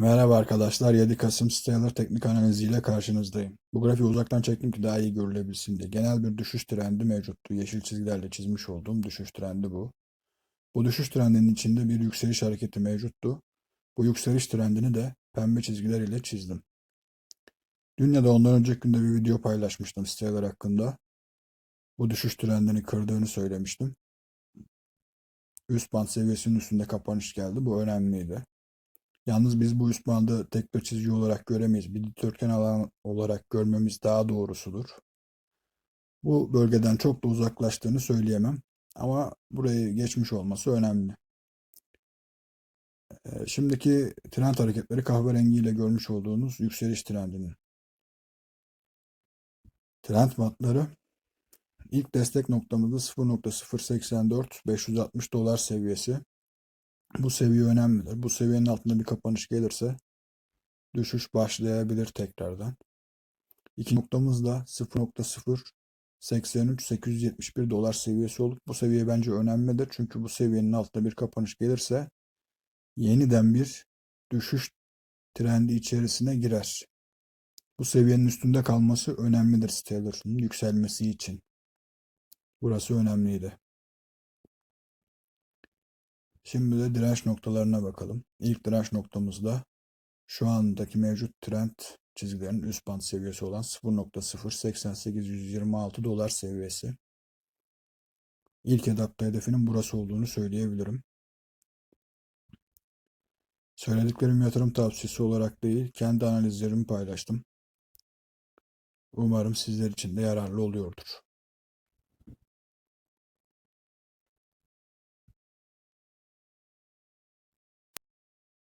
Merhaba arkadaşlar. 7 Kasım Stellar teknik analiziyle karşınızdayım. Bu grafiği uzaktan çektim ki daha iyi görülebilsin diye. Genel bir düşüş trendi mevcuttu. Yeşil çizgilerle çizmiş olduğum düşüş trendi bu. Bu düşüş trendinin içinde bir yükseliş hareketi mevcuttu. Bu yükseliş trendini de pembe çizgiler ile çizdim. Dün ya da ondan önceki günde bir video paylaşmıştım Stellar hakkında. Bu düşüş trendini kırdığını söylemiştim. Üst band seviyesinin üstünde kapanış geldi. Bu önemliydi. Yalnız biz bu üst bandı tek bir çizgi olarak göremeyiz. Bir dikdörtgen alan olarak görmemiz daha doğrusudur. Bu bölgeden çok da uzaklaştığını söyleyemem. Ama burayı geçmiş olması önemli. Ee, Şimdiki trend hareketleri kahverengiyle görmüş olduğunuz yükseliş trendinin. Trend bantları ilk destek noktamızda 0.084 560 dolar seviyesi. Bu seviye önemlidir. Bu seviyenin altında bir kapanış gelirse düşüş başlayabilir tekrardan. İki noktamız da 0.083 871 dolar seviyesi olup bu seviye bence önemlidir. Çünkü bu seviyenin altında bir kapanış gelirse yeniden bir düşüş trendi içerisine girer. Bu seviyenin üstünde kalması önemlidir Stellar'ın yükselmesi için. Burası önemliydi. Şimdi de direnç noktalarına bakalım. İlk direnç noktamızda şu andaki mevcut trend çizgilerinin üst band seviyesi olan 0.088126 dolar seviyesi. İlk etapta hedefinin burası olduğunu söyleyebilirim. Söylediklerim yatırım tavsiyesi olarak değil, kendi analizlerimi paylaştım. Umarım sizler için de yararlı oluyordur.